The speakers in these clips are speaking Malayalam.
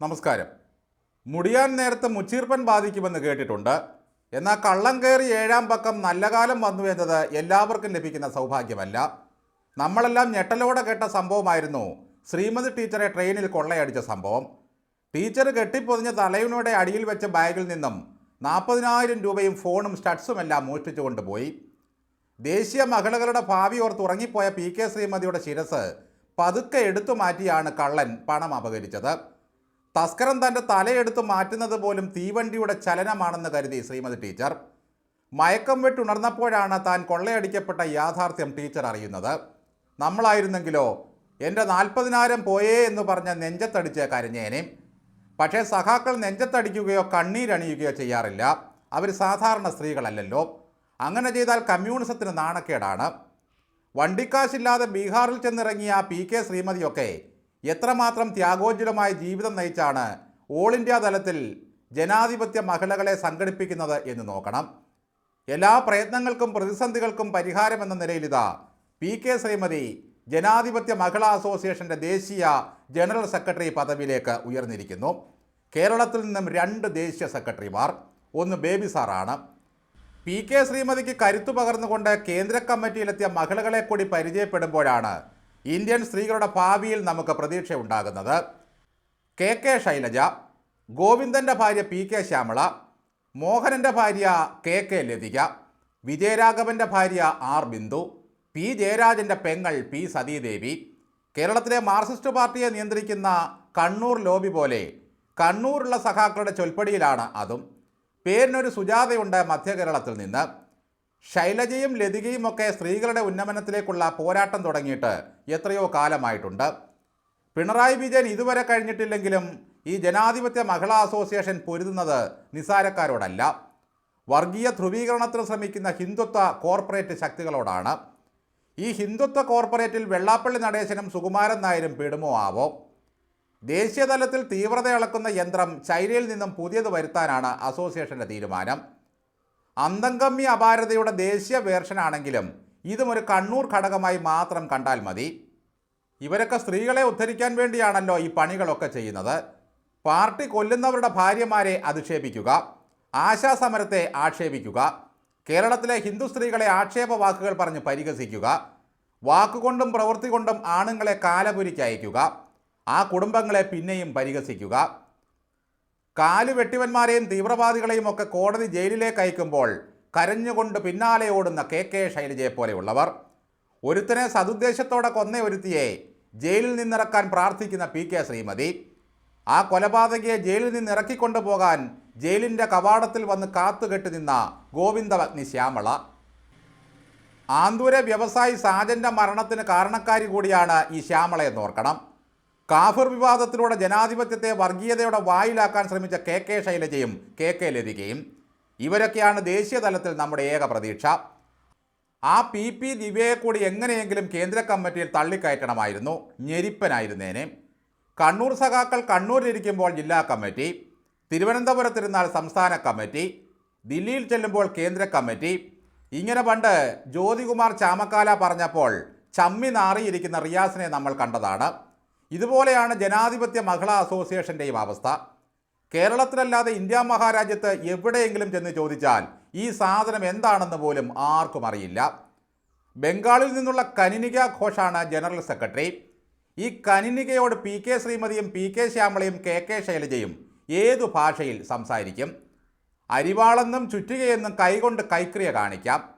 നമസ്കാരം. മുടിയാൻ നേരത്തെ മുച്ചീർപ്പൻ ബാധിക്കുമെന്ന് കേട്ടിട്ടുണ്ട്. എന്നാൽ കള്ളം കയറി ഏഴാം പക്കം നല്ല കാലം വന്നു എന്നത് എല്ലാവർക്കും ലഭിക്കുന്ന സൗഭാഗ്യമല്ല. നമ്മളെല്ലാം ഞെട്ടലോടെ കേട്ട സംഭവമായിരുന്നു ശ്രീമതി ടീച്ചറെ ട്രെയിനിൽ കൊള്ളയടിച്ച സംഭവം. ടീച്ചർ കെട്ടിപ്പൊതിഞ്ഞ തലയിനോടെ അടിയിൽ വെച്ച ബാഗിൽ നിന്നും നാൽപ്പതിനായിരം രൂപയും ഫോണും സ്റ്റഡ്സും എല്ലാം മോഷ്ടിച്ചു കൊണ്ടുപോയി. ദേശീയ മഹിളകളുടെ ഭാവി ഓർത്ത് ഉറങ്ങിപ്പോയ പി കെ ശ്രീമതിയുടെ ശിരസ് പതുക്കെ എടുത്തു മാറ്റിയാണ് കള്ളൻ പണം അപഹരിച്ചത് തസ്കരൻ തന്റെ തലയെടുത്ത് മാറ്റുന്നത് പോലും തീവണ്ടിയുടെ ചലനമാണെന്ന് കരുതി ശ്രീമതി ടീച്ചർ. മയക്കം വെട്ടുണർന്നപ്പോഴാണ് താൻ കൊള്ളയടിക്കപ്പെട്ട യാഥാർത്ഥ്യം ടീച്ചർ അറിയുന്നത്. നമ്മളായിരുന്നെങ്കിലോ എന്റെ നാൽപ്പതിനായിരം പോയേ എന്ന് പറഞ്ഞ നെഞ്ചത്തടിച്ച് കരഞ്ഞേനെ. പക്ഷേ സഖാക്കൾ നെഞ്ചത്തടിക്കുകയോ കണ്ണീരണിയുകയോ ചെയ്യാറില്ല. അവർ സാധാരണ സ്ത്രീകളല്ലല്ലോ. അങ്ങനെ ചെയ്താൽ കമ്മ്യൂണിസത്തിന് നാണക്കേടാണ്. വണ്ടിക്കാശില്ലാതെ ബീഹാറിൽ ചെന്നിറങ്ങിയ പി കെ ശ്രീമതിയൊക്കെ എത്രമാത്രം ത്യാഗോജ്വലമായ ജീവിതം നയിച്ചാണ് ഓൾ ഇന്ത്യ തലത്തിൽ ജനാധിപത്യ മഹിളകളെ സംഘടിപ്പിക്കുന്നത് എന്ന് നോക്കണം. എല്ലാ പ്രയത്നങ്ങൾക്കും പ്രതിസന്ധികൾക്കും പരിഹാരമെന്ന നിലയിലിതാ പി കെ ശ്രീമതി ജനാധിപത്യ മഹിളാ അസോസിയേഷന്റെ ദേശീയ ജനറൽ സെക്രട്ടറി പദവിയിലേക്ക് ഉയർന്നിരിക്കുന്നു. കേരളത്തിൽ നിന്നും രണ്ട് ദേശീയ സെക്രട്ടറിമാർ ഒന്ന് ബേബി സാറാണ്. പി കെ ശ്രീമതിക്ക് കരുത്തു പകർന്നുകൊണ്ട് കേന്ദ്ര കമ്മിറ്റിയിലെത്തിയ മഹിളകളെ കൂടി പരിചയപ്പെടുമ്പോഴാണ് ഇന്ത്യൻ സ്ത്രീകളുടെ ഭാവിയിൽ നമുക്ക് പ്രതീക്ഷ ഉണ്ടാകുന്നത് കെ കെ ശൈലജ ഗോവിന്ദന്റെ ഭാര്യ പി കെ ശ്യാമള മോഹനന്റെ ഭാര്യ കെ കെ ലതിക വിജയരാഘവന്റെ ഭാര്യ ആർ ബിന്ദു പി ജയരാജന്റെ പെങ്ങൾ പി സതീദേവി കേരളത്തിലെ മാർക്സിസ്റ്റ് പാർട്ടിയെ നിയന്ത്രിക്കുന്ന കണ്ണൂർ ലോബി പോലെ കണ്ണൂരുള്ള സഖാക്കളുടെ ചൊൽപ്പടിയിലാണ് അതും. പേരിനൊരു സുജാതയുണ്ട് മധ്യകേരളത്തിൽ നിന്ന്. ശൈലജയും ലതികയും ഒക്കെ സ്ത്രീകളുടെ ഉന്നമനത്തിലേക്കുള്ള പോരാട്ടം തുടങ്ങിയിട്ട് എത്രയോ കാലമായിട്ടുണ്ട്. പിണറായി വിജയൻ ഇതുവരെ കഴിഞ്ഞിട്ടില്ലെങ്കിലും ഈ ജനാധിപത്യ മഹിളാ അസോസിയേഷൻ പൊരുതുന്നത് നിസാരക്കാരോടല്ല വർഗീയ ധ്രുവീകരണത്തിന് ശ്രമിക്കുന്ന ഹിന്ദുത്വ കോർപ്പറേറ്റ് ശക്തികളോടാണ്. ഈ ഹിന്ദുത്വ കോർപ്പറേറ്റിൽ വെള്ളാപ്പള്ളി നടേശനും സുകുമാരൻ നായരും പെടുമോ ആവോ? ദേശീയതലത്തിൽ തീവ്രത അളക്കുന്ന യന്ത്രം ചൈനയിൽ നിന്നും പുതിയത് വരുത്താനാണ് അസോസിയേഷന്റെ തീരുമാനം. അന്തംഗമ്യ അപാരതയുടെ ദേശീയ വേർഷനാണെങ്കിലും ഇതും ഒരു കണ്ണൂർ ഘടകമായി മാത്രം കണ്ടാൽ മതി. ഇവരൊക്കെ സ്ത്രീകളെ ഉദ്ധരിക്കാൻ വേണ്ടിയാണല്ലോ ഈ പണികളൊക്കെ ചെയ്യുന്നത്. പാർട്ടി കൊല്ലുന്നവരുടെ ഭാര്യമാരെ അധിക്ഷേപിക്കുക ആശാസമരത്തെ ആക്ഷേപിക്കുക കേരളത്തിലെ ഹിന്ദു സ്ത്രീകളെ ആക്ഷേപ വാക്കുകൾ പറഞ്ഞ് പരിഹസിക്കുക വാക്കുകൊണ്ടും പ്രവൃത്തി കൊണ്ടും ആണുങ്ങളെ കാലപുരിക്കയക്കുക ആ കുടുംബങ്ങളെ പിന്നെയും പരിഹസിക്കുക കാൽ വെട്ടിവന്മാരെയും തീവ്രവാദികളെയും ഒക്കെ കോടതി ജയിലിലേക്ക് അയക്കുമ്പോൾ കരഞ്ഞുകൊണ്ട് പിന്നാലെ ഓടുന്ന കെ കെ ശൈലജയെ പോലെയുള്ളവർ. ഒരുത്തനെ സതുദ്ദേശത്തോടെ കൊന്ന ഒരുത്തിയെ ജയിലിൽ നിന്നിറക്കാൻ പ്രാർത്ഥിക്കുന്ന പി കെ ശ്രീമതി. ആ കൊലപാതകയെ ജയിലിൽ നിന്ന് ഇറക്കിക്കൊണ്ടു പോകാൻ ജയിലിന്റെ കവാടത്തിൽ വന്ന് കാത്തുകെട്ടി നിന്ന ഗോവിന്ദഭഗ്നി ശ്യാമള. ആന്തൂര വ്യവസായി സാജന്റെ മരണത്തിന് കാരണക്കാരി കൂടിയാണ് ഈ ശ്യാമള എന്ന് ഓർക്കണം കാഫിർ വിവാദത്തിലൂടെ ജനാധിപത്യത്തെ വർഗീയതയുടെ വായിലാക്കാൻ ശ്രമിച്ച കെ കെ ശൈലജയും കെ കെ ലതികയും ഇവരൊക്കെയാണ് ദേശീയ തലത്തിൽ നമ്മുടെ ഏക പ്രതീക്ഷ. ആ പി പി ദിവ്യയെ കൂടി എങ്ങനെയെങ്കിലും കേന്ദ്ര കമ്മിറ്റിയിൽ തള്ളിക്കയറ്റണമായിരുന്നു. ഞെരിപ്പനായിരുന്നേനെ. കണ്ണൂർ സഖാക്കൾ കണ്ണൂരിലിരിക്കുമ്പോൾ ജില്ലാ കമ്മിറ്റി തിരുവനന്തപുരത്തിരുന്നാൽ സംസ്ഥാന കമ്മിറ്റി ദില്ലിയിൽ ചെല്ലുമ്പോൾ കേന്ദ്ര കമ്മിറ്റി. ഇങ്ങനെ പണ്ട് ജ്യോതികുമാർ ചാമക്കാല പറഞ്ഞപ്പോൾ ചമ്മി നാറിയിരിക്കുന്ന റിയാസിനെ നമ്മൾ കണ്ടതാണ്. ഇതുപോലെയാണ് ജനാധിപത്യ മഹിളാ അസോസിയേഷന്റെയും അവസ്ഥ. കേരളത്തിലല്ലാതെ ഇന്ത്യ മഹാരാജ്യത്ത് എവിടെയെങ്കിലും ചെന്ന് ചോദിച്ചാൽ ഈ സാധനം എന്താണെന്ന് പോലും ആർക്കും അറിയില്ല. ബംഗാളിൽ നിന്നുള്ള കനിനിക ഘോഷാണ് ജനറൽ സെക്രട്ടറി. ഈ കനിനികയോട് പി കെ ശ്രീമതിയും പി കെ ശ്യാമളയും കെ കെ ശൈലജയും ഏതു ഭാഷയിൽ സംസാരിക്കും? അരിവാളെന്നും ചുറ്റുകയെന്നും കൈകൊണ്ട് കൈക്രിയ കാണിക്കാം.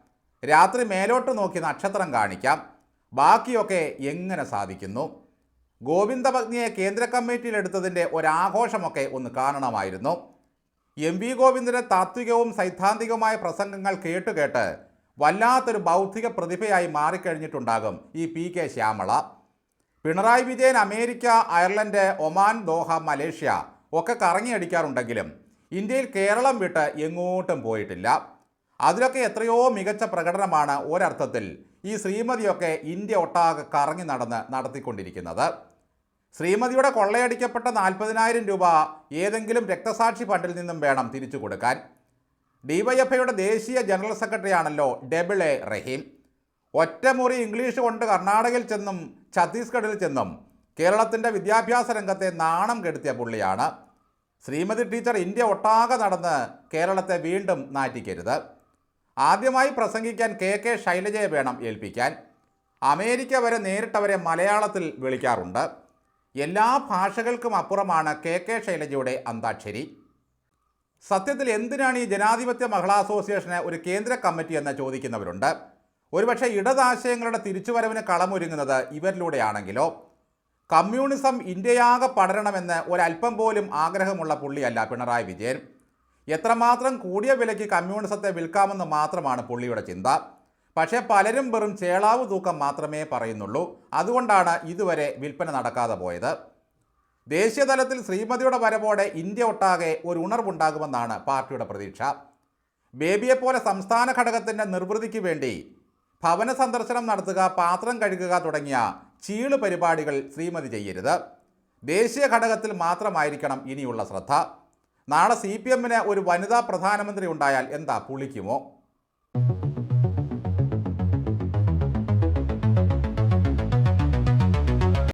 രാത്രി മേലോട്ട് നോക്കി നക്ഷത്രം കാണിക്കാം. ബാക്കിയൊക്കെ എങ്ങനെ സാധിക്കുന്നു? ഗോവിന്ദഭഗ്നിയെ കേന്ദ്ര കമ്മിറ്റിയിലെടുത്തതിന്റെ ഒരാഘോഷമൊക്കെ ഒന്ന് കാണണമായിരുന്നു എം വി ഗോവിന്ദന്റെ താത്വികവും സൈദ്ധാന്തികവുമായ പ്രസംഗങ്ങൾ കേട്ടുകേട്ട് വല്ലാത്തൊരു ബൗദ്ധിക പ്രതിഭയായി മാറിക്കഴിഞ്ഞിട്ടുണ്ടാകും ഈ P K Shyamala. Pinarayi Vijayan America Ireland Oman Doha Malaysia ഒക്കെ കറങ്ങിയടിക്കാറുണ്ടെങ്കിലും ഇന്ത്യയിൽ കേരളം വിട്ട് എങ്ങോട്ടും പോയിട്ടില്ല. അതിലൊക്കെ എത്രയോ മികച്ച പ്രകടനമാണ് ഒരർത്ഥത്തിൽ ഈ ശ്രീമതിയൊക്കെ ഇന്ത്യ ഒട്ടാകെ കറങ്ങി നടന്ന് നടത്തിക്കൊണ്ടിരിക്കുന്നത്. ശ്രീമതിയുടെ കൊള്ളയടിക്കപ്പെട്ട നാൽപ്പതിനായിരം രൂപ ഏതെങ്കിലും രക്തസാക്ഷി ഫണ്ടിൽ നിന്നും വേണം തിരിച്ചു കൊടുക്കാൻ. ഡിവൈഎഫ്ഐയുടെ ദേശീയ ജനറൽ സെക്രട്ടറിയാണല്ലോ ഡബിൾ എ റഹീം. ഒറ്റമുറി ഇംഗ്ലീഷ് കൊണ്ട് കർണാടകയിൽ ചെന്നും ഛത്തീസ്ഗഡിൽ ചെന്നും കേരളത്തിന്റെ വിദ്യാഭ്യാസ രംഗത്തെ നാണം കെടുത്തിയ പുള്ളിയാണ്. ശ്രീമതി ടീച്ചർ ഇന്ത്യ ഒട്ടാകെ നടന്ന് കേരളത്തെ വീണ്ടും നാറ്റിക്കരുത്. ആദ്യമായി പ്രസംഗിക്കാൻ കെ കെ ശൈലജയെ വേണം ഏൽപ്പിക്കാൻ. അമേരിക്ക വരെ നേരിട്ടവരെ മലയാളത്തിൽ വിളിക്കാറുണ്ട്. എല്ലാ ഭാഷകൾക്കും അപ്പുറമാണ് കെ കെ ശൈലജയുടെ അന്താക്ഷരി. സത്യത്തിൽ എന്തിനാണ് ഈ ജനാധിപത്യ മഹിളാ അസോസിയേഷന് ഒരു കേന്ദ്ര കമ്മിറ്റി എന്ന് ചോദിക്കുന്നവരുണ്ട്. ഒരുപക്ഷെ ഇടതാശയങ്ങളുടെ തിരിച്ചുവരവിന് കളമൊരുങ്ങുന്നത് ഇവരിലൂടെയാണെങ്കിലോ? കമ്മ്യൂണിസം ഇന്ത്യയാകെ പടരണമെന്ന് ഒരല്പം പോലും ആഗ്രഹമുള്ള പുള്ളിയല്ല പിണറായി വിജയൻ. എത്രമാത്രം കൂടിയ വിലയ്ക്ക് കമ്മ്യൂണിസത്തെ വിൽക്കാമെന്ന് മാത്രമാണ് പുള്ളിയുടെ ചിന്ത. പക്ഷേ പലരും വെറും ചേളാവ് തൂക്കം മാത്രമേ പറയുന്നുള്ളൂ. അതുകൊണ്ടാണ് ഇതുവരെ വിൽപ്പന നടക്കാതെ പോയത്. ദേശീയതലത്തിൽ ശ്രീമതിയുടെ വരവോടെ ഇന്ത്യ ഒട്ടാകെ ഒരു ഉണർവുണ്ടാകുമെന്നാണ് പാർട്ടിയുടെ പ്രതീക്ഷ. ബേബിയെപ്പോലെ സംസ്ഥാന ഘടകത്തിന്റെ നിർവൃതിക്ക് വേണ്ടി ഭവന സന്ദർശനം നടത്തുക പാത്രം കഴുകുക തുടങ്ങിയ ചീൾ പരിപാടികൾ ശ്രീമതി ചെയ്യരുത്. ദേശീയ ഘടകത്തിൽ മാത്രമായിരിക്കണം ഇനിയുള്ള ശ്രദ്ധ. നാളെ സി പി എമ്മിന് ഒരു വനിതാ പ്രധാനമന്ത്രി ഉണ്ടായാൽ എന്താ പുളിക്കുമോ?